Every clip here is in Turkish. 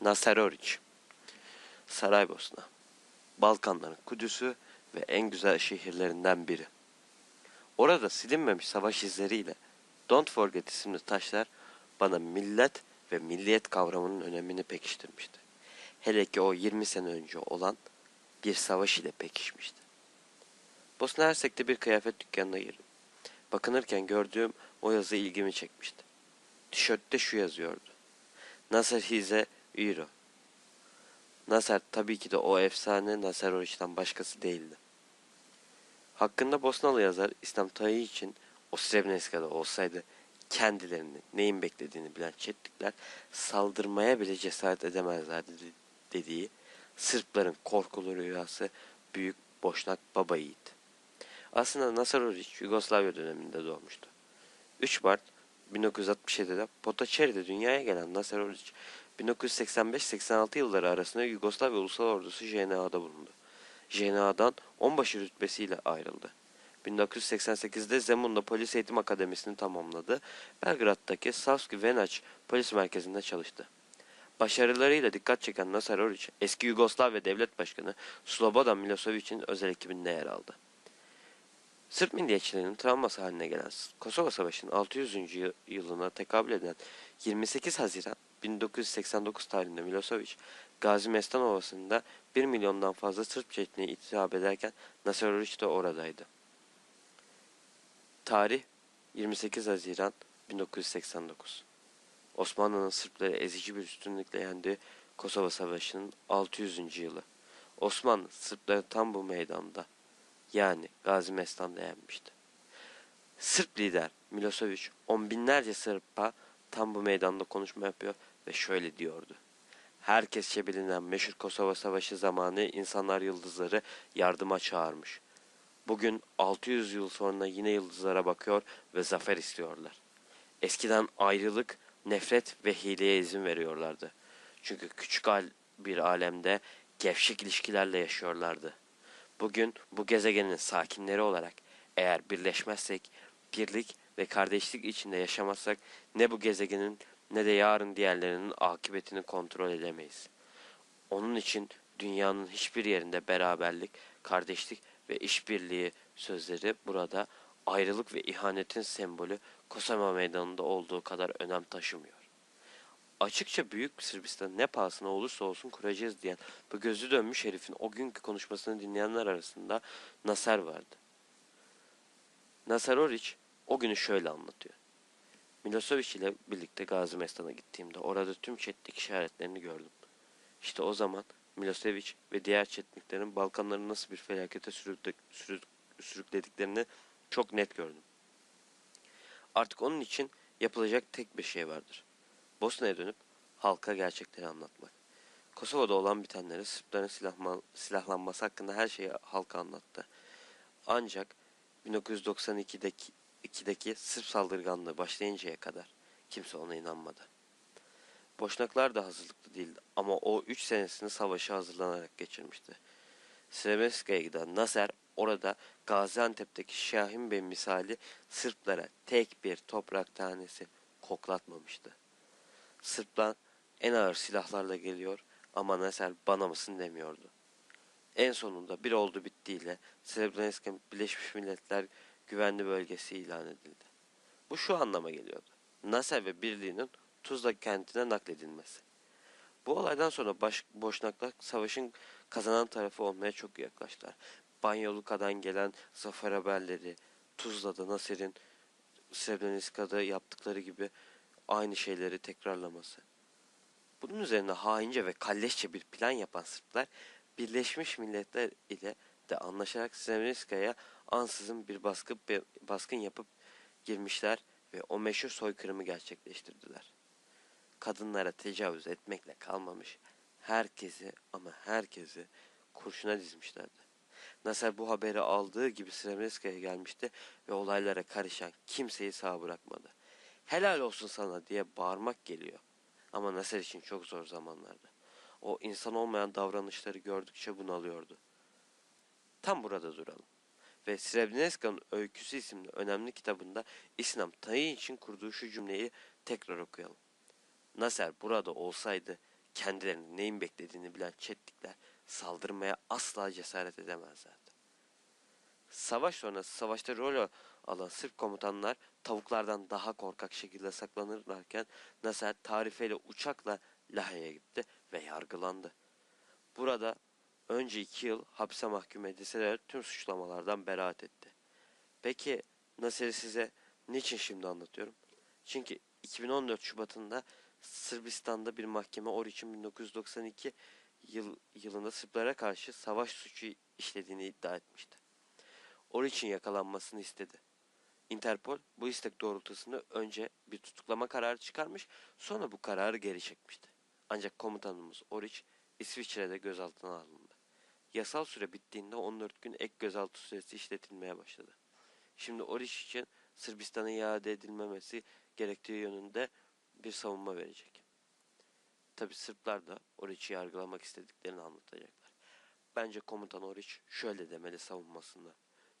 Nasaroriç Saraybosna Balkanların Kudüs'ü ve en güzel şehirlerinden biri. Orada silinmemiş savaş izleriyle Don't Forget isimli taşlar bana millet ve milliyet kavramının önemini pekiştirmişti. Hele ki o 20 sene önce olan bir savaş ile pekişmişti. Bosna Hersek'te bir kıyafet dükkanına girdim. Bakınırken gördüğüm o yazı ilgimi çekmişti. Tişörtte şu yazıyordu. Nasser Hize Euro. Nasser tabii ki de o efsane Nasser Oriç'ten başkası değildi. Hakkında Bosnalı yazar İslam Tayyip için o Srebrenica'da olsaydı kendilerini neyin beklediğini bilen Çetlikler saldırmaya bile cesaret edemezlerdi dediği Sırpların korkulu rüyası Büyük Boşnak Baba Yiğit. Aslında Nasar Oriç Yugoslavya döneminde doğmuştu. 3 Mart 1967'de Potaçeri'de dünyaya gelen Nasar Oriç 1985-86 yılları arasında Yugoslavya Ulusal Ordusu JNA'da bulundu. JNA'dan onbaşı rütbesiyle ayrıldı. 1988'de Zemun'da Polis Eğitim Akademisi'ni tamamladı. Belgrad'daki Savski Venac Polis Merkezi'nde çalıştı. Başarılarıyla dikkat çeken Nasar Orić, eski Yugoslavya Devlet Başkanı Slobodan Milosevic'in özel ekibinde yer aldı. Sırp milliyetçilerinin travması haline gelen Kosova Savaşı'nın 600. yılına tekabül eden 28 Haziran 1989 tarihinde Milosevic, Gazi Mestan Ovası'nda 1 milyondan fazla Sırp çetine itihap ederken Nasaroriç de oradaydı. Tarih 28 Haziran 1989 Osmanlı'nın Sırpları ezici bir üstünlükle yendiği Kosova Savaşı'nın 600. yılı. Osmanlı Sırpları tam bu meydanda yani Gazi Mestan'da yenmişti. Sırp lider Milosevic on binlerce Sırp'a tam bu meydanda konuşma yapıyor ve şöyle diyordu. Herkesçe bilinen meşhur Kosova Savaşı zamanı insanlar yıldızları yardıma çağırmış. Bugün 600 yıl sonra yine yıldızlara bakıyor ve zafer istiyorlar. Eskiden ayrılık, nefret ve hileye izin veriyorlardı. Çünkü küçük bir alemde gevşek ilişkilerle yaşıyorlardı. Bugün bu gezegenin sakinleri olarak eğer birleşmezsek, birlik ve kardeşlik içinde yaşamazsak ne bu gezegenin ne de yarın diğerlerinin akıbetini kontrol edemeyiz. Onun için dünyanın hiçbir yerinde beraberlik, kardeşlik ve işbirliği sözleri burada ayrılık ve ihanetin sembolü Kosova Meydanı'nda olduğu kadar önem taşımıyor. Açıkça Büyük Sırbistan ne pahasına olursa olsun kuracağız diyen bu gözü dönmüş herifin o günkü konuşmasını dinleyenler arasında Nasar vardı. Nasar Oriç o günü şöyle anlatıyor. Milosevic ile birlikte Gazi Mestan'a gittiğimde orada tüm çetlik işaretlerini gördüm. İşte o zaman Milosevic ve diğer çetniklerin Balkanları nasıl bir felakete sürüklediklerini çok net gördüm. Artık onun için yapılacak tek bir şey vardır. Bosna'ya dönüp halka gerçekleri anlatmak. Kosova'da olan bitenleri Sırpların silahma, silahlanması hakkında her şeyi halka anlattı. Ancak 1992'deki 2'deki Sırp saldırganlığı başlayıncaya kadar kimse ona inanmadı. Boşnaklar da hazırlıklı değildi ama o 3 senesini savaşa hazırlanarak geçirmişti. Srebrenica'ya giden Nasser orada Gaziantep'teki Şahin Bey misali Sırplara tek bir toprak tanesi koklatmamıştı. Sırplar en ağır silahlarla geliyor ama Nasser bana mısın demiyordu. En sonunda bir oldu bittiyle Srebrenica Birleşmiş Milletler güvenli bölgesi ilan edildi. Bu şu anlama geliyordu. Nasser ve birliğinin Tuzla kentine nakledilmesi. Bu olaydan sonra baş, Boşnaklar savaşın kazanan tarafı olmaya çok yaklaştılar. Banyoluka'dan gelen zafer haberleri, Tuzla'da Nasser'in Srebrenica'da yaptıkları gibi aynı şeyleri tekrarlaması. Bunun üzerine haince ve kalleşçe bir plan yapan Sırplar Birleşmiş Milletler ile de anlaşarak Srebrenica'ya ansızın bir baskı, baskın yapıp girmişler ve o meşhur soykırımı gerçekleştirdiler. Kadınlara tecavüz etmekle kalmamış, herkesi ama herkesi kurşuna dizmişlerdi. Nasser bu haberi aldığı gibi Srebrenica'ya gelmişti ve olaylara karışan kimseyi sağ bırakmadı. Helal olsun sana diye bağırmak geliyor. Ama Nasser için çok zor zamanlardı. O insan olmayan davranışları gördükçe bunalıyordu. Tam burada duralım. Ve Srebrenica'nın Öyküsü isimli önemli kitabında İslam Tayyip için kurduğu şu cümleyi tekrar okuyalım. Nasser burada olsaydı kendilerinin neyin beklediğini bilen Çetlikler saldırmaya asla cesaret edemezlerdi. Savaş sonrası savaşta rol alan Sırp komutanlar tavuklardan daha korkak şekilde saklanırlarken Nasser tarifeyle uçakla Lahey'e gitti ve yargılandı. Burada önce iki yıl hapse mahkum edilse de tüm suçlamalardan beraat etti. Peki Nasser'i size niçin şimdi anlatıyorum? Çünkü 2014 Şubat'ında Sırbistan'da bir mahkeme Oriç'in 1992 yıl, yılında Sırplara karşı savaş suçu işlediğini iddia etmişti. Oriç'in yakalanmasını istedi. Interpol bu istek doğrultusunda önce bir tutuklama kararı çıkarmış, sonra bu kararı geri çekmişti. Ancak komutanımız Oriç İsviçre'de gözaltına alındı. Yasal süre bittiğinde 14 gün ek gözaltı süresi işletilmeye başladı. Şimdi Oriç için Sırbistan'a iade edilmemesi gerektiği yönünde bir savunma verecek. Tabi Sırplar da Oriç'i yargılamak istediklerini anlatacaklar. Bence komutan Oriç şöyle demeli savunmasında.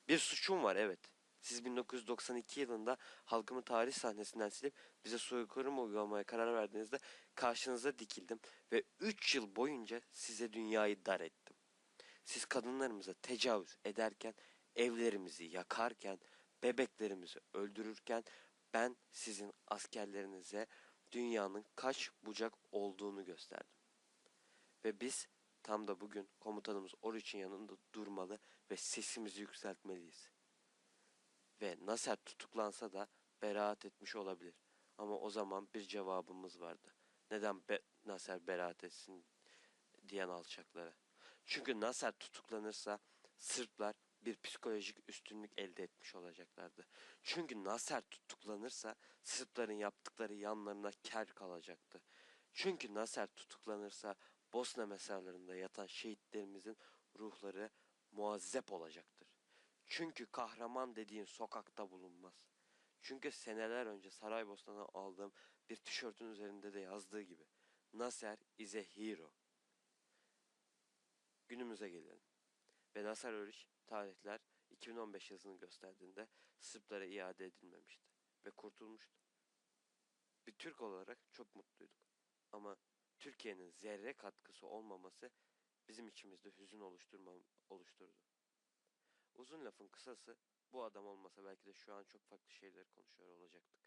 Bir suçum var evet. Siz 1992 yılında halkımı tarih sahnesinden silip bize soykırım uygulamaya karar verdiğinizde karşınıza dikildim ve 3 yıl boyunca size dünyayı dar ettim. Siz kadınlarımıza tecavüz ederken, evlerimizi yakarken, bebeklerimizi öldürürken ben sizin askerlerinize dünyanın kaç bucak olduğunu gösterdim. Ve biz tam da bugün komutanımız Oruç'un yanında durmalı ve sesimizi yükseltmeliyiz. Ve Nasser tutuklansa da beraat etmiş olabilir. Ama o zaman bir cevabımız vardı. Neden be Nasser beraat etsin diyen alçaklara. Çünkü Nasser tutuklanırsa Sırplar bir psikolojik üstünlük elde etmiş olacaklardı. Çünkü Nasser tutuklanırsa Sırpların yaptıkları yanlarına ker kalacaktı. Çünkü Nasser tutuklanırsa Bosna mezarlarında yatan şehitlerimizin ruhları muazzep olacaktır. Çünkü kahraman dediğin sokakta bulunmaz. Çünkü seneler önce Saraybosna'dan aldığım bir tişörtün üzerinde de yazdığı gibi Nasser is a hero. Günümüze gelelim. Ve Nasser Örüş tarihler 2015 yazını gösterdiğinde Sırplara iade edilmemişti ve kurtulmuştu. Bir Türk olarak çok mutluyduk. Ama Türkiye'nin zerre katkısı olmaması bizim içimizde hüzün oluşturma, oluşturdu. Uzun lafın kısası bu adam olmasa belki de şu an çok farklı şeyler konuşuyor olacaktık.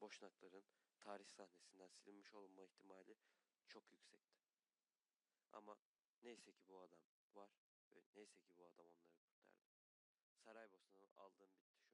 Boşnakların tarih sahnesinden silinmiş olma ihtimali çok yüksekti. Ama neyse ki bu adam var ve neyse ki bu adam onları kurtardı. Saraybosna'dan aldığım bir